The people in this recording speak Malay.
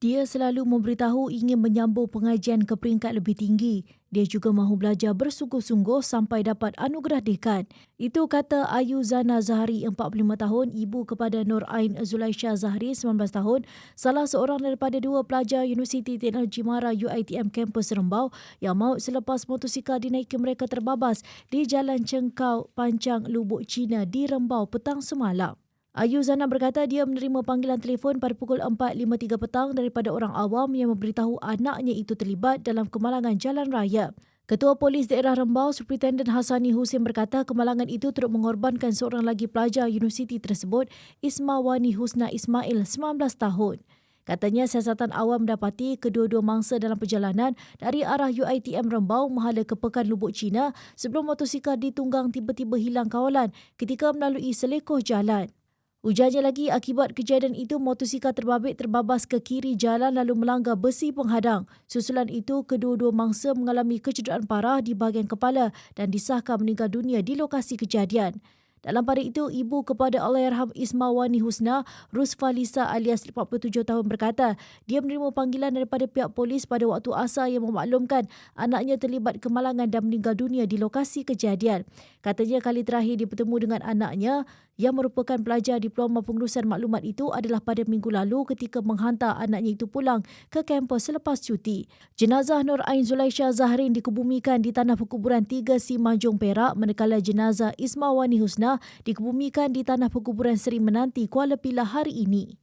Dia selalu memberitahu ingin menyambung pengajian ke peringkat lebih tinggi. Dia juga mahu belajar bersungguh-sungguh sampai dapat anugerah dekan. Itu kata Ayu Zana Zahari, 45 tahun, ibu kepada Nur Ain Zulaisha Zahri, 19 tahun, salah seorang daripada dua pelajar Universiti Teknologi Mara UITM kampus Rembau yang maut selepas motosikal dinaiki mereka terbabas di Jalan Cengkau, Pancang, Lubuk Cina di Rembau petang semalam. Ayu Zana berkata dia menerima panggilan telefon pada pukul 4.53 petang daripada orang awam yang memberitahu anaknya itu terlibat dalam kemalangan jalan raya. Ketua Polis Daerah Rembau, Superintendent Hassani Husin berkata kemalangan itu turut mengorbankan seorang lagi pelajar universiti tersebut, Ismawani Husna Ismail, 19 tahun. Katanya siasatan awam mendapati kedua-dua mangsa dalam perjalanan dari arah UITM Rembau mahala ke Pekan Lubuk Cina sebelum motosikal ditunggang tiba-tiba hilang kawalan ketika melalui selekoh jalan. Ujarnya lagi, akibat kejadian itu motosikal terbabit terbabas ke kiri jalan lalu melanggar besi penghadang. Susulan itu, kedua-dua mangsa mengalami kecederaan parah di bahagian kepala dan disahkan meninggal dunia di lokasi kejadian. Dalam pada itu, ibu kepada Allahyarham Ismawani Husna, Rusfalisa alias 47 tahun berkata, dia menerima panggilan daripada pihak polis pada waktu asal yang memaklumkan anaknya terlibat kemalangan dan meninggal dunia di lokasi kejadian. Katanya kali terakhir dia bertemu dengan anaknya yang merupakan pelajar diploma pengurusan maklumat itu adalah pada minggu lalu ketika menghantar anaknya itu pulang ke kampus selepas cuti. Jenazah Nur Ain Zulaisha Zahrin dikebumikan di tanah perkuburan 3 Si Manjung Perak manakala jenazah Ismawani Husna Jeddah dikebumikan di tanah perkuburan Seri Menanti Kuala Pilah hari ini.